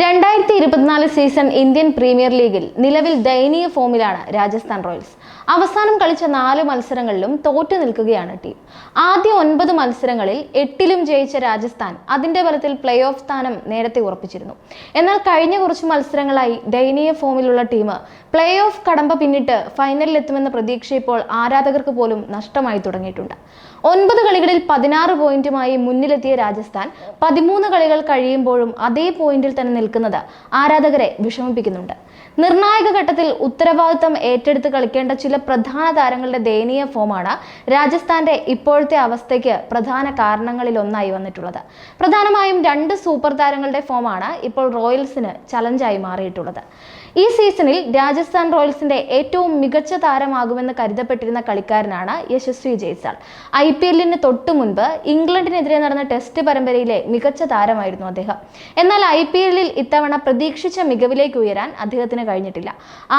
രണ്ടായിരത്തി ഇരുപത്തിനാല് season Indian premier ലീഗിൽ നിലവിൽ ദയനീയ ഫോമിലാണ് രാജസ്ഥാൻ റോയൽസ്. അവസാനം കളിച്ച നാല് മത്സരങ്ങളിലും തോറ്റു നിൽക്കുകയാണ് ടീം. ആദ്യ ഒൻപത് മത്സരങ്ങളിൽ എട്ടിലും ജയിച്ച രാജസ്ഥാൻ അതിന്റെ ബലത്തിൽ പ്ലേ ഓഫ് സ്ഥാനം നേരത്തെ ഉറപ്പിച്ചിരുന്നു. എന്നാൽ കഴിഞ്ഞ കുറച്ച് മത്സരങ്ങളായി ദയനീയ ഫോമിലുള്ള ടീം പ്ലേ ഓഫ് കടമ്പ പിന്നിട്ട് ഫൈനലിൽ എത്തുമെന്ന പ്രതീക്ഷ ഇപ്പോൾ ആരാധകർക്ക് പോലും നഷ്ടമായി തുടങ്ങിയിട്ടുണ്ട്. ഒൻപത് കളികളിൽ പതിനാറ് പോയിന്റുമായി മുന്നിലെത്തിയ രാജസ്ഥാൻ പതിമൂന്ന് കളികൾ കഴിയുമ്പോഴും അതേ പോയിന്റിൽ തന്നെ നിൽക്കുന്നത്. ആരാധകരെ വിഷമിപ്പിക്കുന്നുണ്ട്. നിർണായക ഘട്ടത്തിൽ ഉത്തരവാദിത്തം ഏറ്റെടുത്ത് കളിക്കേണ്ട ചില പ്രധാന താരങ്ങളുടെ ദയനീയ ഫോമാണ് രാജസ്ഥാന്റെ ഇപ്പോഴത്തെ അവസ്ഥയ്ക്ക് പ്രധാന കാരണങ്ങളിൽ ഒന്നായി വന്നിട്ടുള്ളത്. പ്രധാനമായും രണ്ട് സൂപ്പർ താരങ്ങളുടെ ഫോമാണ് ഇപ്പോൾ റോയൽസിന് ചലഞ്ചായി മാറിയിട്ടുള്ളത്. ഈ സീസണിൽ രാജസ്ഥാൻ റോയൽസിന്റെ ഏറ്റവും മികച്ച താരമാകുമെന്ന് കരുതപ്പെട്ടിരുന്ന കളിക്കാരനാണ് യശസ്വി ജയ്സാൾ. ഐ പി എല്ലിന് തൊട്ടു മുൻപ് ഇംഗ്ലണ്ടിനെതിരെ നടന്ന ടെസ്റ്റ് പരമ്പരയിലെ മികച്ച താരമായിരുന്നു അദ്ദേഹം. എന്നാൽ ഐ പി എല്ലിൽ ഇത്തവണ പ്രതീക്ഷിച്ച മികവിലേക്ക് ഉയരാൻ അദ്ദേഹത്തിന് കഴിഞ്ഞിട്ടില്ല.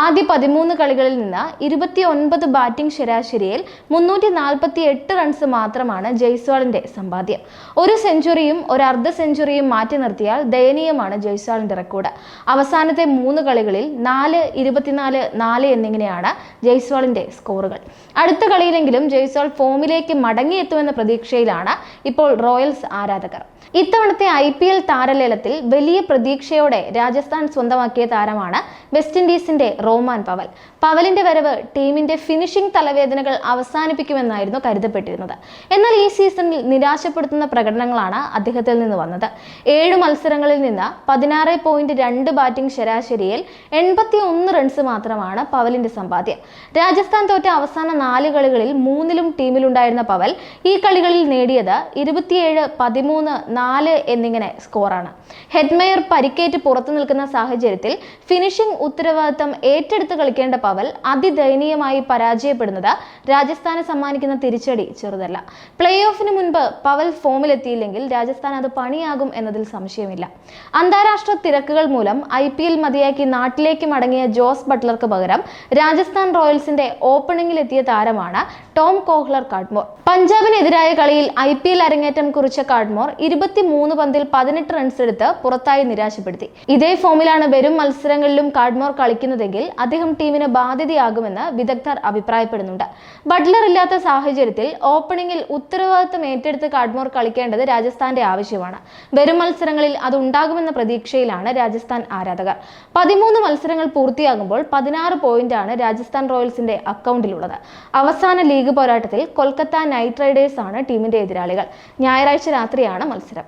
ആദ്യ പതിമൂന്ന് കളികളിൽ നിന്ന് ഇരുപത്തി ഒൻപത് ബാറ്റിംഗ് ശരാശരിയിൽ മുന്നൂറ്റി നാൽപ്പത്തി എട്ട് റൺസ് മാത്രമാണ് ജയ്സ്വാളിന്റെ സമ്പാദ്യം. ഒരു സെഞ്ചുറിയും ഒരു അർദ്ധ സെഞ്ചുറിയും മാറ്റി നിർത്തിയാൽ ദയനീയമാണ് ജയ്സ്വാളിന്റെ റെക്കോർഡ് അവസാനത്തെ മൂന്ന് കളികളിൽ നാല് ഇരുപത്തിനാല് നാല് എന്നിങ്ങനെയാണ് ജയ്സ്വാളിന്റെ സ്കോറുകൾ അടുത്ത കളിയിലെങ്കിലും ജയ്സ്വാൾ ഫോമിലേക്ക് മടങ്ങിയെത്തുമെന്ന പ്രതീക്ഷയിലാണ് ഇപ്പോൾ റോയൽസ് ആരാധകർ. ഇത്തവണത്തെ ഐ പി എൽ താരലേലത്തിൽ വലിയ പ്രതീക്ഷയോടെ രാജസ്ഥാൻ സ്വന്തമാക്കിയ താരമാണ് വെസ്റ്റ് ഇൻഡീസിന്റെ റോമാൻ പവൽ. പവലിന്റെ വരവ് ടീമിന്റെ ഫിനിഷിംഗ് തലവേദനകൾ അവസാനിപ്പിക്കുമെന്നായിരുന്നു കരുതപ്പെട്ടിരുന്നത്. എന്നാൽ ഈ സീസണിൽ നിരാശപ്പെടുത്തുന്ന പ്രകടനങ്ങളാണ് അദ്ദേഹത്തിൽ നിന്ന് വന്നത്. ഏഴ് മത്സരങ്ങളിൽ നിന്ന് പതിനാറ് പോയിന്റ് രണ്ട് ബാറ്റിംഗ് ശരാശരിയിൽ എൺപത്തി ഒന്ന് റൺസ് മാത്രമാണ് പവലിന്റെ സമ്പാദ്യം. രാജസ്ഥാൻ തോറ്റ അവസാന നാല് കളികളിൽ മൂന്നിലും ടീമിലുണ്ടായിരുന്ന പവൽ ഈ കളികളിൽ നേടിയത് ഇരുപത്തിയേഴ് പതിമൂന്ന് നാല് എന്നിങ്ങനെ സ്കോറാണ് ഹെഡ്മയർ പരിക്കേറ്റ് പുറത്തു നിൽക്കുന്ന സാഹചര്യത്തിൽ ഫിനിഷിംഗ് ഉത്തരവാദിത്തം ഏറ്റെടുത്ത് കളിക്കേണ്ട പവൽ അതിദയനീയമായി പരാജയപ്പെടുന്നത് രാജസ്ഥാന് സമ്മാനിക്കുന്ന തിരിച്ചടി ചെറുതല്ല. പ്ലേ ഓഫിന് മുൻപ് പവൽ ഫോമിലെത്തിയില്ലെങ്കിൽ രാജസ്ഥാൻ അത് പണിയാകും എന്നതിൽ സംശയമില്ല. അന്താരാഷ്ട്ര തിരക്കുകൾ മൂലം ഐ പി എൽ മതിയാക്കി നാട്ടിലേക്ക് മടങ്ങിയ ജോസ് ബട്ട്ലർക്ക് പകരം രാജസ്ഥാൻ റോയൽസിന്റെ ഓപ്പണിംഗിൽ എത്തിയ താരമാണ് ടോം കോഹ്ലർ കാഡ്മോർ. പഞ്ചാബിനെതിരായ കളിയിൽ ഐ പി എൽ അരങ്ങേറ്റം കുറിച്ച കാഡ്മോർ ഇരുപത്തിമൂന്ന് പന്തിൽ പതിനെട്ട് റൺസ് എടുത്ത് പുറത്തായി നിരാശപ്പെടുത്തി. ഇതേ ഫോമിലാണ് വരും മത്സരങ്ങളിലും കാഡ്മോർ കളിക്കുന്നതെങ്കിൽ അദ്ദേഹം ടീമിന് ബാധ്യതയാകുമെന്ന് വിദഗ്ധർ അഭിപ്രായപ്പെടുന്നുണ്ട്. ബട്ട്ലർ ഇല്ലാത്ത സാഹചര്യത്തിൽ ഓപ്പണിംഗിൽ ഉത്തരവാദിത്തം ഏറ്റെടുത്ത് കാഡ്മോർ കളിക്കേണ്ടത് രാജസ്ഥാന്റെ ആവശ്യമാണ്. വരും മത്സരങ്ങളിൽ അത് ഉണ്ടാകുമെന്ന പ്രതീക്ഷയിലാണ് രാജസ്ഥാൻ ആരാധകർ. പതിമൂന്ന് മത്സരങ്ങൾ പൂർത്തിയാകുമ്പോൾ പതിനാറ് പോയിന്റാണ് രാജസ്ഥാൻ റോയൽസിന്റെ അക്കൗണ്ടിലുള്ളത്. അവസാന ലീഗ് പോരാട്ടത്തിൽ കൊൽക്കത്ത നൈറ്റ് റൈഡേഴ്സ് ആണ് ടീമിന്റെ എതിരാളികൾ. ഞായറാഴ്ച രാത്രിയാണ് മത്സരം.